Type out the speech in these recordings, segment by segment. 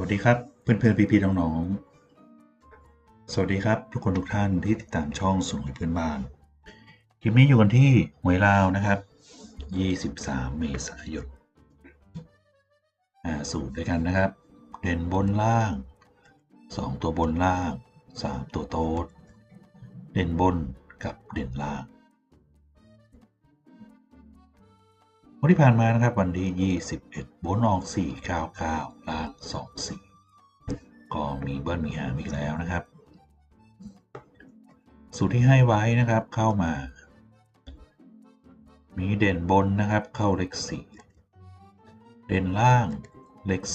วัสดีครับเพื่อนเพื่อนพี่พี่ๆน้องๆ สวัสดีครับ ทุกคนทุกท่านที่ติดตามช่องสูงเพื่อนบ้าน คลิปนี้อยู่กันที่หวยลาวนะครับ 23 เมษายนอ่าสูตรด้วยกันนะครับ เด่นบนล่าง 2 ตัวบนล่าง 3 ตัวโต๊ดเด่นบนกับเด่นล่าง วันที่ผ่านมานะครับวันที่ 21 บนออก 499ล่าง24 ก็มีเบิ้ลมีหางอีกแล้วนะครับ สูตรที่ให้ไว้นะครับเข้ามา มีเด่นบนนะครับเข้าเลข4เด่นล่างเลข4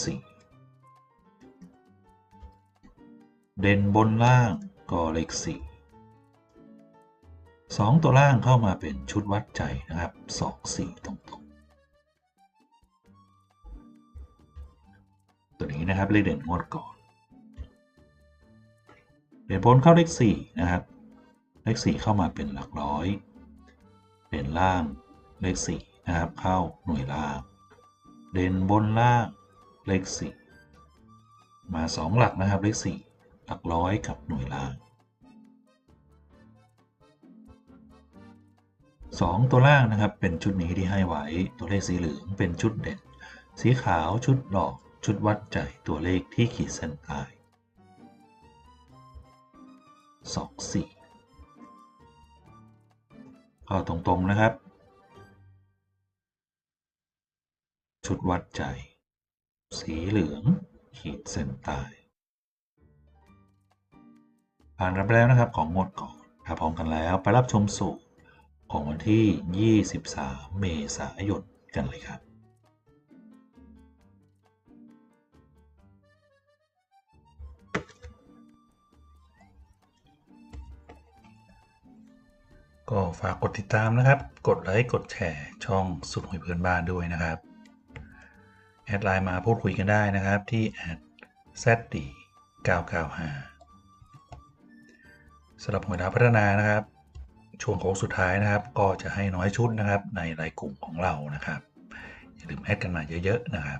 เด่นบนล่างก็เลข4 2 ตัวล่างเข้ามาเป็นชุดวัดใจนะครับ 2 4 ตรง ตัวนี้นะครับเลขเด่นงวดก่อนเด่นบนเข้าเลขสี่นะครับ เลขสี่เข้ามาเป็นหลักร้อยเด่นล่างเลขสี่นะครับเข้าหน่วยล่าง เด่นบนล่างเลขสี่มาสองหลักนะครับเลขสี่หลักร้อยกับหน่วยล่างสองตัวล่างนะครับเป็นชุดนี้ที่ให้ไว้ตัวเลขสีเหลืองเป็นชุดเด่นสีขาวชุดหลอก ชุดวัดใจตัวเลขที่ขีดเส้นใต้สองสี่ก็ตรงๆนะครับ ชุดวัดใจ สีเหลือง ขีดเส้นใต้ผ่านกันไปแล้วนะครับของงวดก่อน ถ้าพร้อมกันแล้วไปรับชมสูตรของวันที่ 23 เมษายนกันเลยครับ ก็ฝากกดติดตามนะครับ กดไลค์ กดแชร์ช่องสุดหวยเพื่อนบ้านด้วยนะครับ แอดไลน์มาพูดคุยกันได้นะครับที่แอด zd 995สำหรับหวยดาวพัฒนานะครับ ช่วงโค้งสุดท้ายนะครับ ก็จะให้น้อยชุดนะครับในรายกลุ่มของเรานะครับ อย่าลืมแอดกันมาเยอะๆนะครับ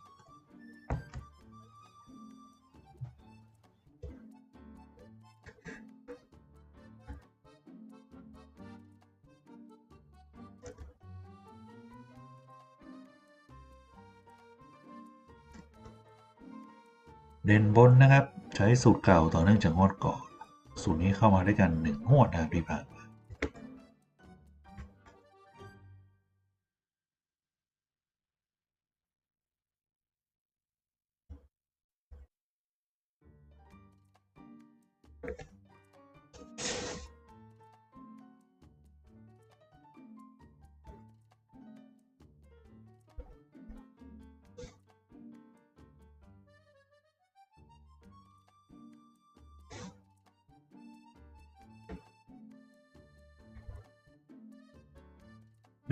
เด่นบนนะครับ ใช้สูตรเก่าต่อเนื่องจากงวดก่อน สูตรนี้เข้ามาด้วยกันหนึ่งงวดนะครับที่ผ่าน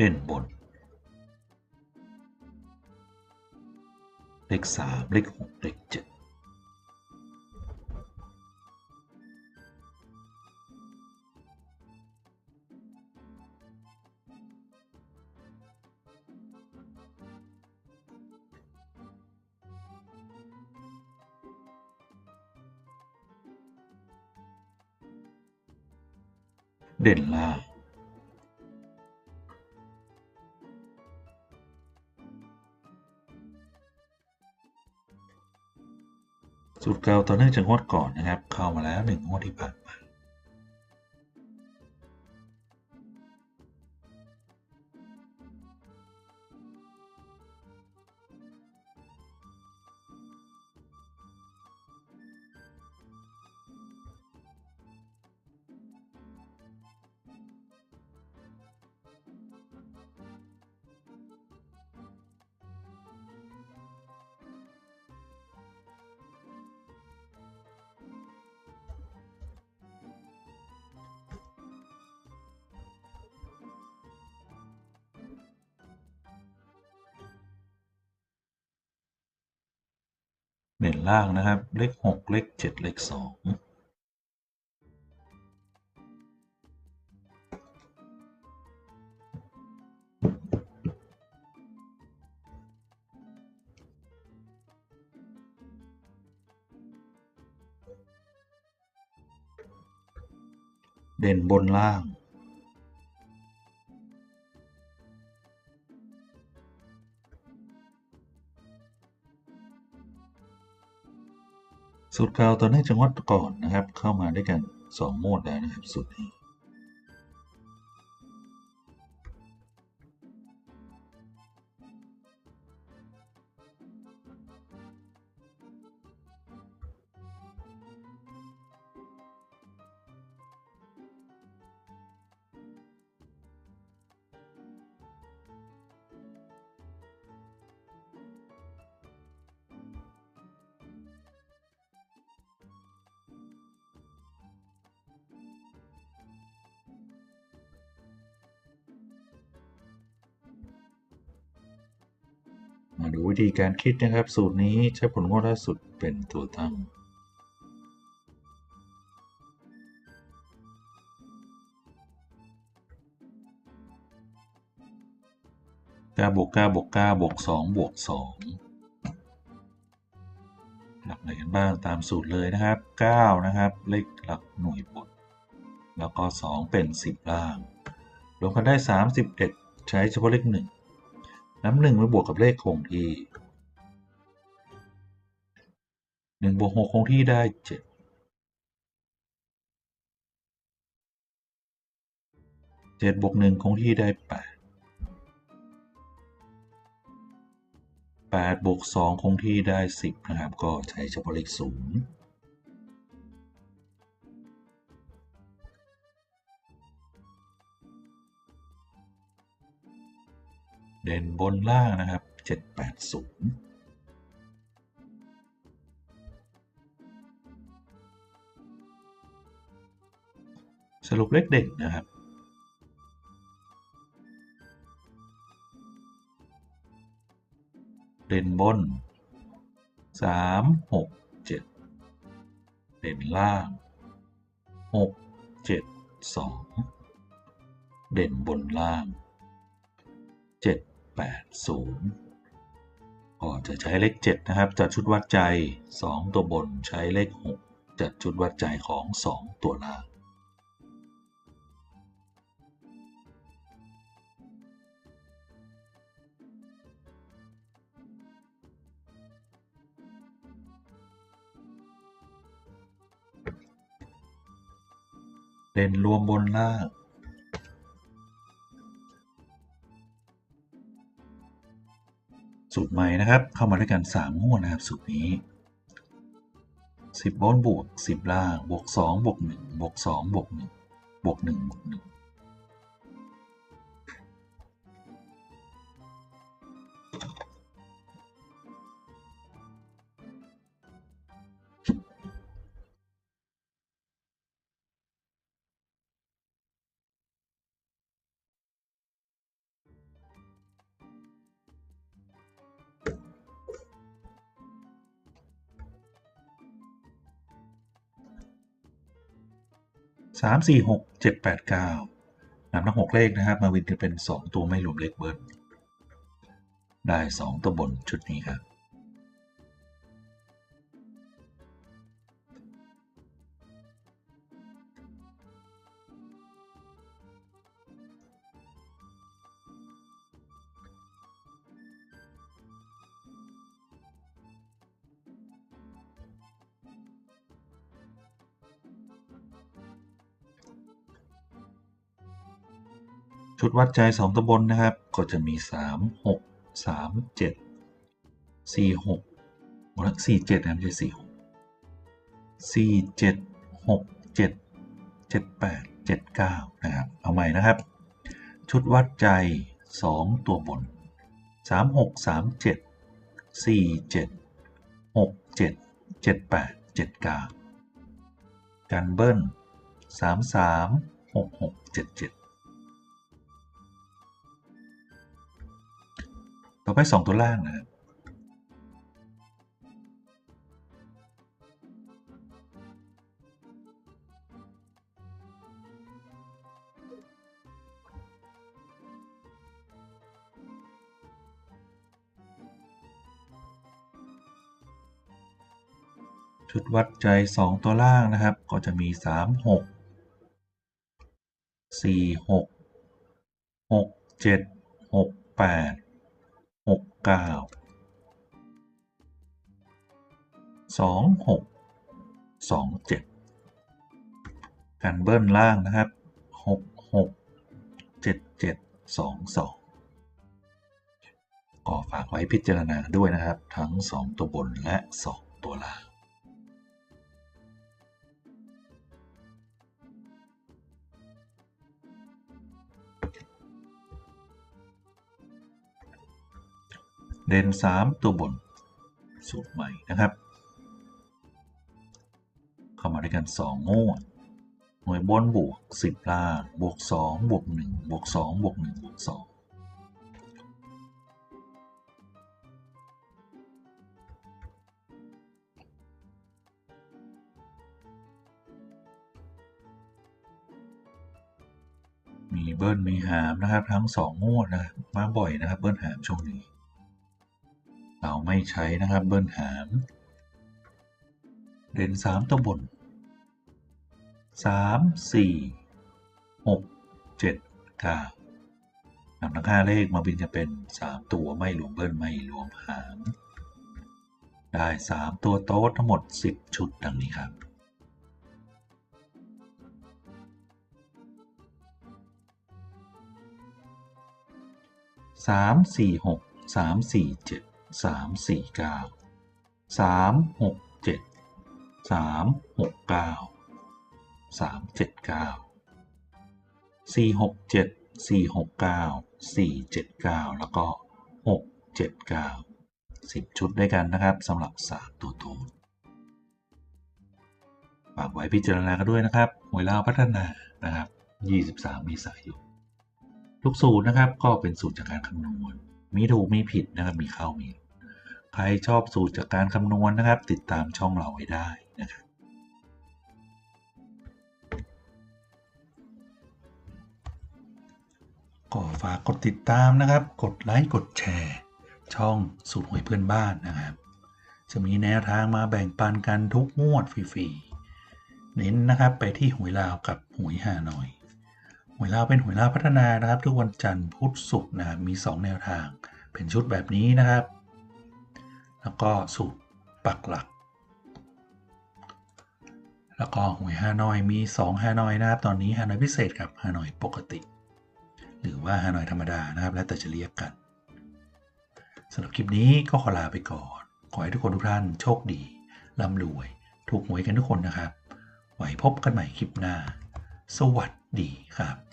เด่นบน เลขสามเลขหกเลขเจ็ดเด่นล่าง เก่าต่อเนื่องจากงวดก่อนนะครับ เข้ามาแล้วหนึ่งงวดที่ผ่าน เด่นล่างนะครับ เลข 6 เลข 7 เลข 2เด่นบนล่าง สูตรเก่าตอนนี้จังหวัดก่อนนะครับ เข้ามาด้วยกัน 2โหมดแล้วนะครับสูตรนี้าดูวิธีการคิดนะครับ สูตรนี้ใช้ผลงวดล่าสุดเป็นตัวตั้ง9บวก9บวก9บวก2บวก2หลักไหนกันบ้างตามสูตรเลยนะครับ9นะครับเลขหลักหน่วยบนแล้วก็2เป็น10ล่างรวมกันได้31ใช้เฉพาะเลข1น้ำหนึ่งไปบวกกับเลขคงที่1บวก6คงที่ได้7 7บวก1คงที่ได้8 8บวก2คงที่ได้10นะครับ ก็ใช้เฉพาะเลข0 เด่นบนล่างนะครับ 780สรุปเลขเด่นนะครับ เด่นบน 3 6 7 เด่นล่าง 6 7 2 เด่นบนล่าง 7 8 0ก็จะใช้เลข 7 นะครับ จัดชุดวัดใจ 2 ตัวบนใช้เลข 6 จัดชุดวัดใจของ 2 ตัวล่างเด่นรวมบนล่าง สูตรใหม่นะครับ เข้ามาด้วยกัน 3 งวดนะครับ สูตรนี้ 10บนบวก 10 ล่าง บวก 2 บวก 1 บวก 2 บวก 1 บวก 1 บวก 1 สามสี่หกเจ็ดแปดเก้านำทั้งหกเลขนะครับ มาวินกันเป็นสองตัวไม่รวมเลขเบิร์ดได้สองตัวบนชุดนี้ครับ ชุดวัดใจ 2ตำบลนะครับ ก็จะมี 3 6 3 7 4 6หมดละ4 7นะไม่ใช่4 6 4 7 6 7 7 8 7 9นะครับ เอาใหม่นะครับ ชุดวัดใจ 2 ตัวบน 3 6 3 7 4 7 6 7 7 8 7 9 กันเบิ้ล 3 3 6 6 7 7 ต่อไปสองตัวล่างนะครับชุดวัดใจ 2 ตัวล่างนะครับ ก็จะมี 3 6 4 6 6 7 6 8 6 9 2 6 2 7กันเบิ้ลล่างนะครับ6 6 7 7 2 2ก็ฝากไว้พิจารณาด้วยนะครับ ทั้ง 2 ตัวบนและ 2 ตัวล่าง เด่น 3 ตัวบน สูตรใหม่นะครับ เข้ามาด้วยกัน 2 งวด หน่วยบนบวก 10 ล่าง บวก 2 บวก 1 บวก 2 บวก 1 บวก 2มีเบิ้ลมีหามนะครับ ทั้ง2งงวดนะมาบ่อยนะครับ เบิ้ลหามช่วงนี้ เราไม่ใช้นะครับ เบิ้ลหาม เด่น3ตัวบน3 4 6 7 9นำทั้ง5เลขมาบินจะเป็น3ตัวไม่รวมเบิ้ลไม่รวมหาม ได้3ตัวโต๊ดทั้งหมด10ชุดดังนี้ครับสามสี่หกสามสี่เจ็ด สามสี่เก้าสามหกเจ็ดสามหกเก้าสามเจ็ดเก้าสี่หกเจ็ดสี่หกเก้าสี่เจ็ดเก้าแล้วก็หกเจ็ดเก้าสิบชุดด้วยกันนะครับสำหรับสามตัวโตนฝากไว้พิจารณากันด้วยนะครับหวยลาวพัฒนานะครับ 23เมษายนทุกสูตรนะครับก็เป็นสูตรจากการคำนวณ มีถูกมีผิดนะครับ มีเข้ามี ใครชอบสูตรจากการคำนวณนะครับ ติดตามช่องเราไว้ได้นะครับก็ฝากกดติดตามนะครับ กดไลค์กดแชร์ ช่องสูตรหวยเพื่อนบ้านนะครับ จะมีแนวทางมาแบ่งปันกันทุกงวดฟรีๆเน้นนะครับไปที่หวยลาวกับหวยฮานอยหวยลาวเป็นหวยลาวพัฒนานะครับ ทุกวันจันทร์พุธศุกร์นะครับมี 2 แนวทาง เป็นชุดแบบนี้นะครับ แล้วก็สูตรปักหลัก แล้วก็หวยฮานอยมี 2 ฮานอยนะครับ ตอนนี้ฮานอยพิเศษกับฮานอยปกติ หรือว่าฮานอยธรรมดานะครับ แล้วแต่จะเรียกกันสำหรับคลิปนี้ก็ขอลาไปก่อน ขอให้ทุกคนทุกท่านโชคดีร่ำรวย ถูกหวยกันทุกคนนะครับ ไว้พบกันใหม่คลิปหน้า สวัสดีครับ